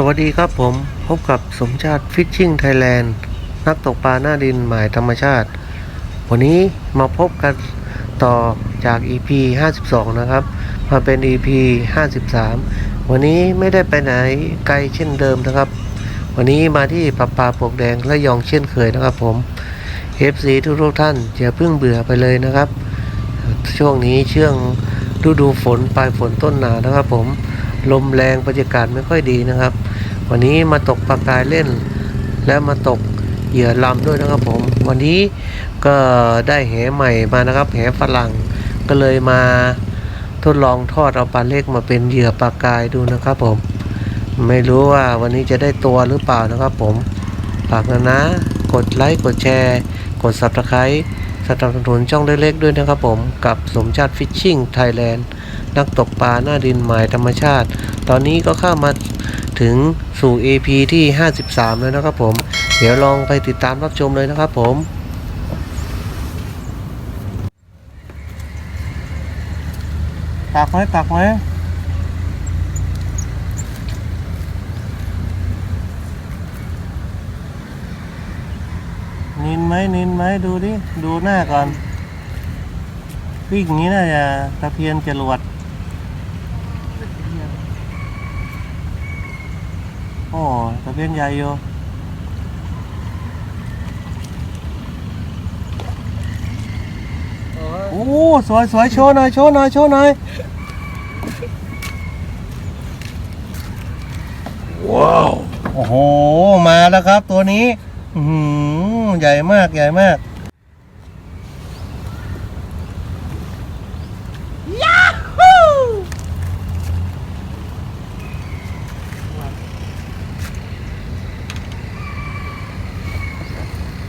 สวัสดีครับผมพบกับสมชาติฟิชชิ่งไทยแลนด์นักตกปลาหน้าดินหมายธรรมชาติ วันนี้มาพบกันต่อจาก EP 52 นะครับ มาเป็น EP 53 วันนี้ไม่ได้ไปไหนไกลเช่นเดิมนะครับ วันนี้มาที่ปลาปลาปลวกแดงและยองเช่นเคยนะครับผม FC ทุกทุกท่านอย่าเพิ่งเบื่อไปเลยนะครับ ช่วงนี้เชื่องฤดูฝนปลายฝนต้นหนาวนะครับผม ลมแรงบรรยากาศไม่ค่อยดีนะครับ วันนี้มาตกปลากายเล่น และมาตกเหยื่อลำด้วยนะครับผม วันนี้ก็ได้แหใหม่มานะครับแหฝรั่งก็เลยมาทดลองทอดเอาปลาเล็กมาเป็นเหยื่อปลากายดูนะครับผม ไม่รู้ว่าวันนี้จะได้ตัวหรือเปล่านะครับผมฝากนะนะ กดไลค์กดแชร์ กด subscribe สนับสนุนช่องเล็กๆด้วยนะครับผมกับสมชาติฟิชชิ่งไทยแลนด์นักตกปลาหน้าดินหมายธรรมชาติ ตอนนี้ก็เข้ามาถึงสู่ AP ที่ 53 แล้วนะครับผม เดี๋ยวลองไปติดตามรับชมเลยนะครับผมตักไหมตักไหม นินไหมนินไหมดูดิ ดูหน้าก่อน วิ่งอย่างนี้น่าจะตะเพียนจรวด โอ้ตะเพียนใหญ่อยู่โอ้สวยสวยโชว์หน่อยโชว์หน่อยโชว์หน่อยว้าว โอ้โห มาแล้วครับตัวนี้ อือหือใหญ่มากใหญ่มาก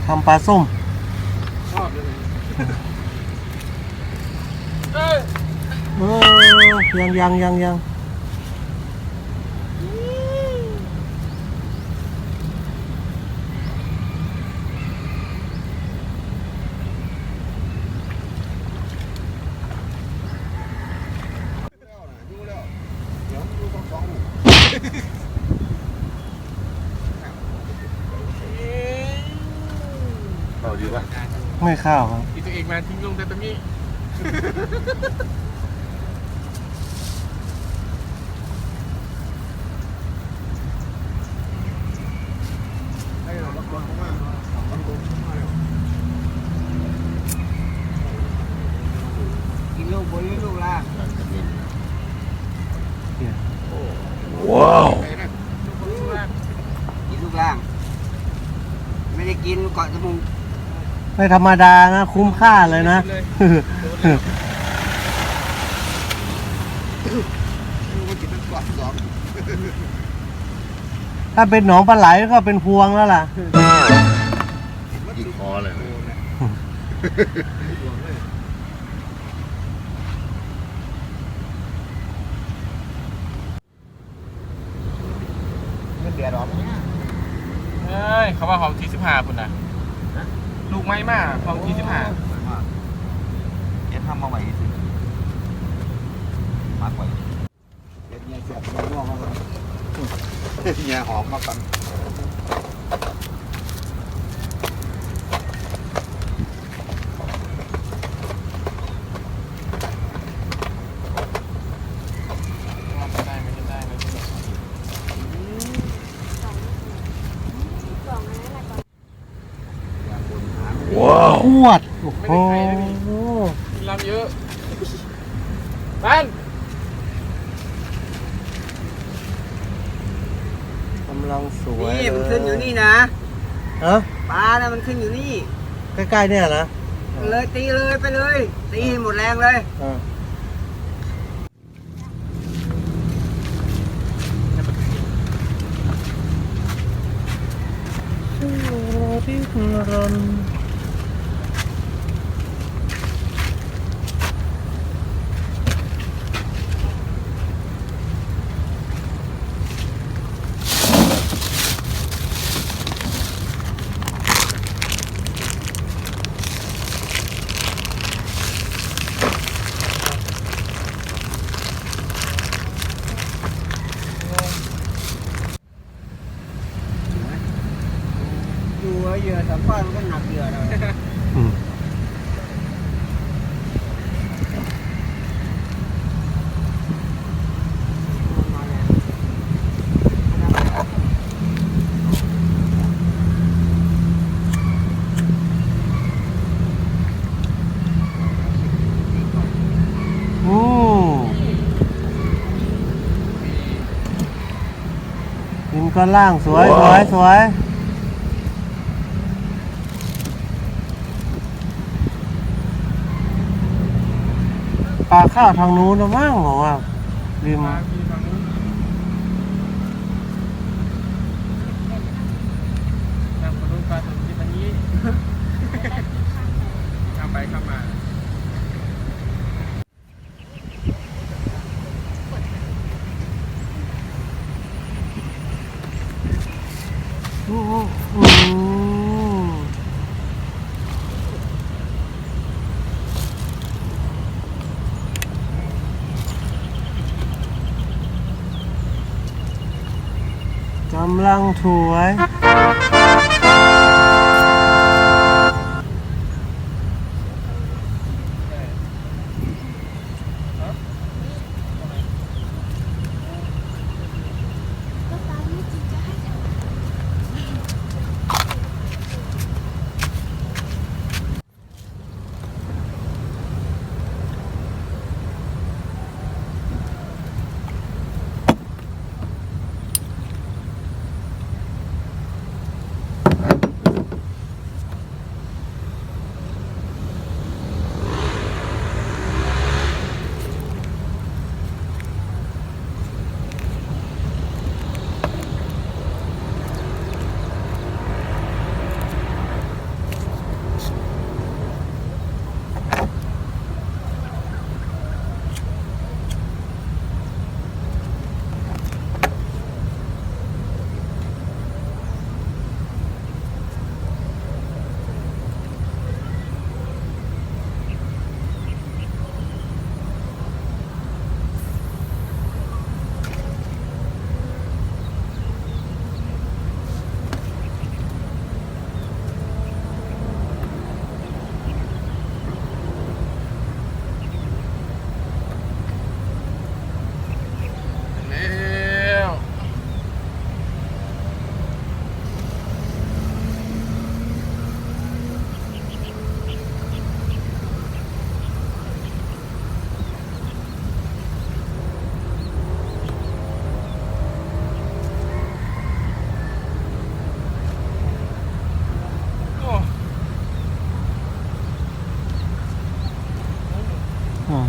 ทำปลาส้มชอบเลยเออยังยังยังยัง ไม่เข้าวครับ อีตัวเองมาทิ้งลงแต่ตรงนี้ลูกบนหรือลูกล่าง ว้าว ไปนะทุกคนทุกท่าน กินลูกล่าง ไม่ได้กินเกาะจมูก ไม่ธรรมดานะ คุ้มค่าเลยนะเลยมันกินเป็นเกาะสองถ้าเป็นหนองปลาไหลก็เป็นพวงแล้วล่ะยิงคอเลยไม่เบียดหรอกเอ้ยเขาว่าของที่สิบห้าคุณนะ ลูกไม้มากของทีสิบห้าเอ็ดทำมาไหวสิมากกว่าเอ็ดเนี่ยเสียบมันง่วงมากเลยเนี่ยหอมมากกัน วด โอ้โหกินลำเยอะบ้นกำลังสวยนี่มันขึ้นอยู่นี่นะฮะปลาเนี่ยมันขึ้นอยู่นี่ ใกล้ๆเนี่ยนะเลยตีเลยไปเลย ตีหมดแรงเลยอ่ารอที่รัน ดินก้อนล่างสวยสวยสวยปลาข้าวทางนู้นนะมั้งบอกว่าริม มาพี่ฝั่งนู้นนำคนนู้นปลาถึงที่ตรงนี้ข้ามไปข้ามมา โอ้โหอืม กำลังถวย 哦，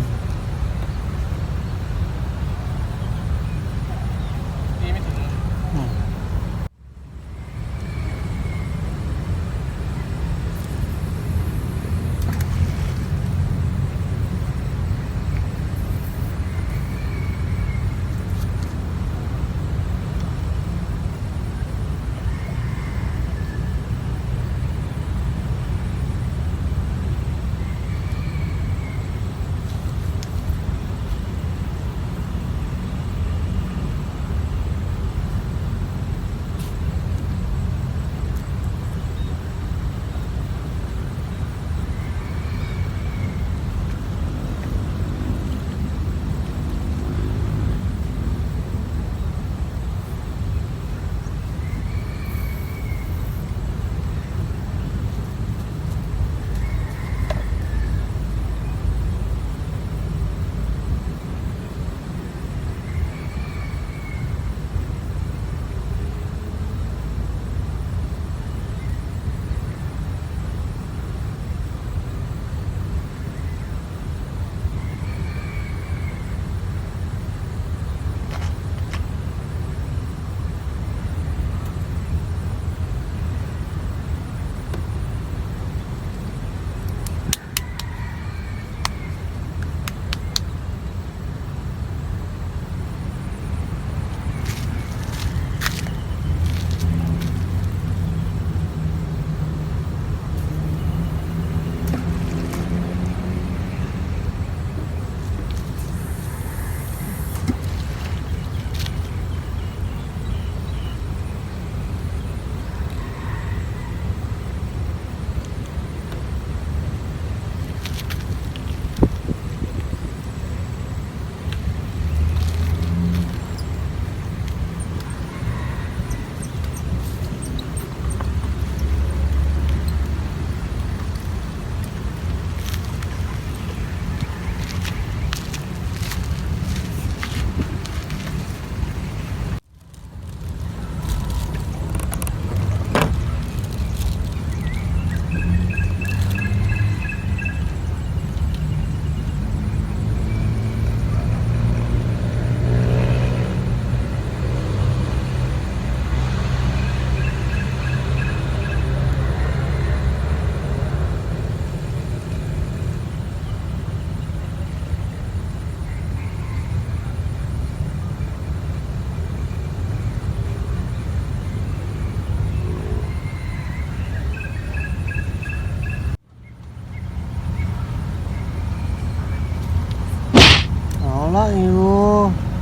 ลาะอยู่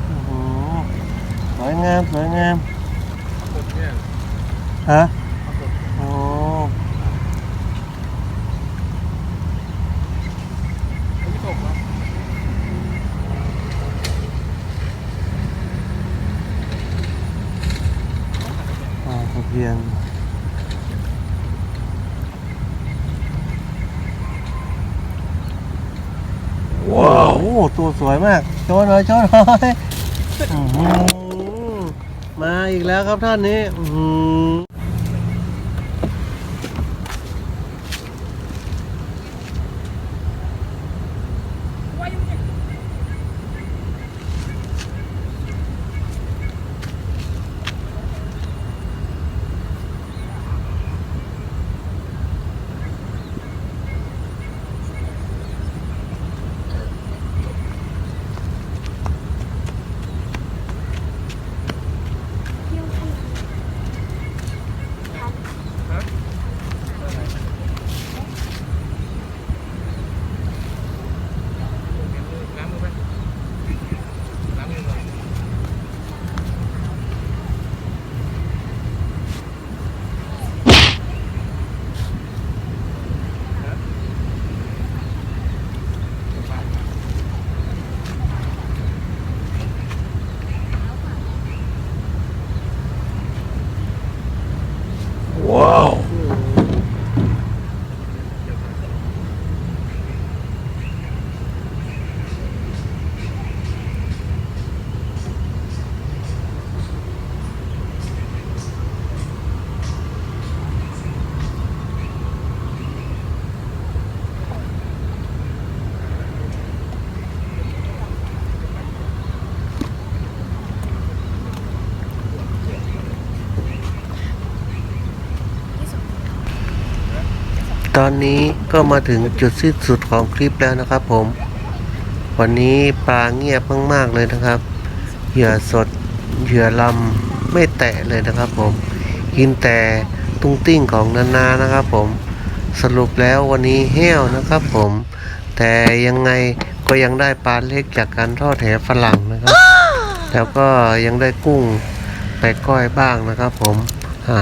โอ้โหสวยงามสวยงามกดเนี่ยฮะโอ้ ไม่ตกเนาะ อ่าตะเพียนว้าวโอ้ ตัวสวยมาก โชว์หน่อย โชว์หน่อยอื้อหือมาอีกแล้วครับท่านนี้ อื้อหือไปล้างมือก่อน ว้าว ต อนนี้ก็มาถึงจุดสิ้นสุดของคลิปแล้วนะครับผม วันนี้ปลาเงียบมากๆเลยนะครับ เหยื่อสด เหยื่อลำไม่แตะเลยนะครับผม กินแต่ตุ้งติ้งของนานานะครับผม สรุปแล้ววันนี้แห้วนะครับผม แต่ยังไงก็ยังได้ปลาเล็กจากการทอดแหฝรั่งนะครับ แล้วก็ยังได้กุ้งไปก้อยบ้างนะครับผม อ่า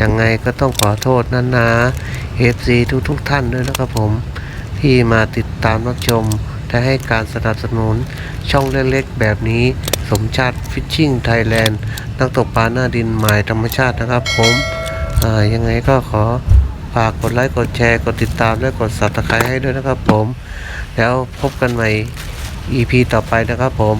ยังไงก็ต้องขอโทษนะนะ FC ทุกทุกๆท่านด้วยนะครับผม ที่มาติดตามรับชมและให้การสนับสนุนช่องเล็กๆแบบนี้ สมชาติฟิชชิ่งไทยแลนด์นักตกปลาหน้าดินหมายธรรมชาตินะครับผมยังไงก็ขอฝากกดไลค์กดแชร์กดติดตามและกด subscribe ให้ด้วยนะครับผม แล้วพบกันใหม่ EP ต่อไปนะครับผม